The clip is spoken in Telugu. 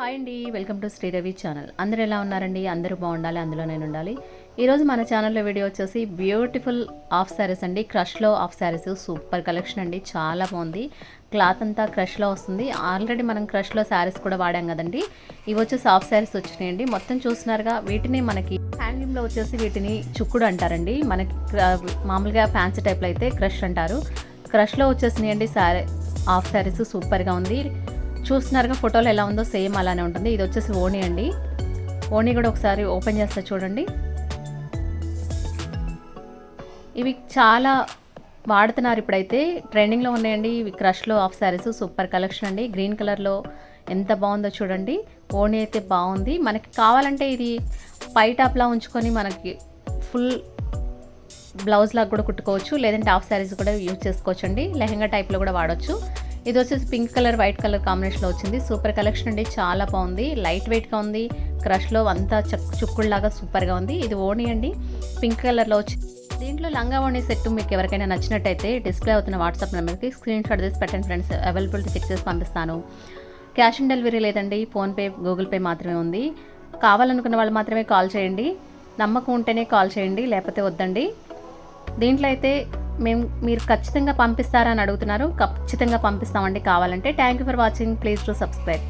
హాయ్ అండి వెల్కమ్ టు శ్రీరవి ఛానల్. అందరూ ఎలా ఉన్నారండి? అందరూ బాగుండాలి అందులో నేను ఉండాలి. ఈరోజు మన ఛానల్లో వీడియో వచ్చేసి బ్యూటిఫుల్ ఆఫ్ శారీస్ అండి. క్రష్లో ఆఫ్ శారీస్. సూపర్ కలెక్షన్ అండి. చాలా బాగుంది. క్లాత్ అంతా క్రష్లో వస్తుంది. ఆల్రెడీ మనం క్రష్లో శారీస్ కూడా వాడాం కదండి. ఇవి వచ్చేసి ఆఫ్ శారీస్ వచ్చినాయండి. మొత్తం చూస్తున్నారుగా వీటిని మనకి హ్యాండ్లూమ్లో వచ్చేసి వీటిని చుక్కుడు అంటారండి. మనకి మామూలుగా ఫ్యాన్సీ టైప్లో అయితే క్రష్ అంటారు. క్రష్లో వచ్చేసినాయండి శారీ ఆఫ్ శారీస్. సూపర్గా ఉంది. చూస్తున్నారుగా ఫోటోలో ఎలా ఉందో సేమ్ అలానే ఉంటుంది. ఇది వచ్చేసి ఓణి అండి. ఓణి కూడా ఒకసారి ఓపెన్ చేస్తే చూడండి. ఇవి చాలా వాడుతున్నారు ఇప్పుడైతే. ట్రెండింగ్లో ఉన్నాయండి. ఇవి క్రష్లో ఆఫ్ శారీస్. సూపర్ కలెక్షన్ అండి. గ్రీన్ కలర్లో ఎంత బాగుందో చూడండి. ఓణి అయితే బాగుంది. మనకి కావాలంటే ఇది పై టాప్లా ఉంచుకొని మనకి ఫుల్ బ్లౌజ్ లాగా కూడా కుట్టుకోవచ్చు. లేదంటే హాఫ్ శారీస్ కూడా యూజ్ చేసుకోవచ్చు అండి లెహంగా టైప్లో కూడా వాడచ్చు. ఇది వచ్చేసి పింక్ కలర్ వైట్ కలర్ కాంబినేషన్లో వచ్చింది. సూపర్ కలెక్షన్ అండి చాలా బాగుంది. లైట్ వెయిట్గా ఉంది క్రష్లో అంతా చక్ చుక్కుడులాగా సూపర్గా ఉంది. ఇది ఓణి అండి పింక్ కలర్లో వచ్చి దీంట్లో లంగా ఓణి సెట్ మీకు ఎవరికైనా నచ్చినట్టయితే డిస్ప్లే అవుతున్న వాట్సాప్ నెంబర్కి స్క్రీన్ షాట్ తీసి పెట్టండి ఫ్రెండ్స్ అవైలబిలిటీ చెక్ చేసి పంపిస్తాను. క్యాష్ ఆన్ డెలివరీ లేదండి ఫోన్పే గూగుల్ పే మాత్రమే ఉంది. కావాలనుకున్న వాళ్ళు మాత్రమే కాల్ చేయండి. నమ్మకం ఉంటేనే కాల్ చేయండి లేకపోతే వద్దండి. దీంట్లో అయితే మేము మీరు ఖచ్చితంగా పంపిస్తారా అని అడుగుతున్నారు. ఖచ్చితంగా పంపిస్తామండి. కావాలంటే thank you for watching please to subscribe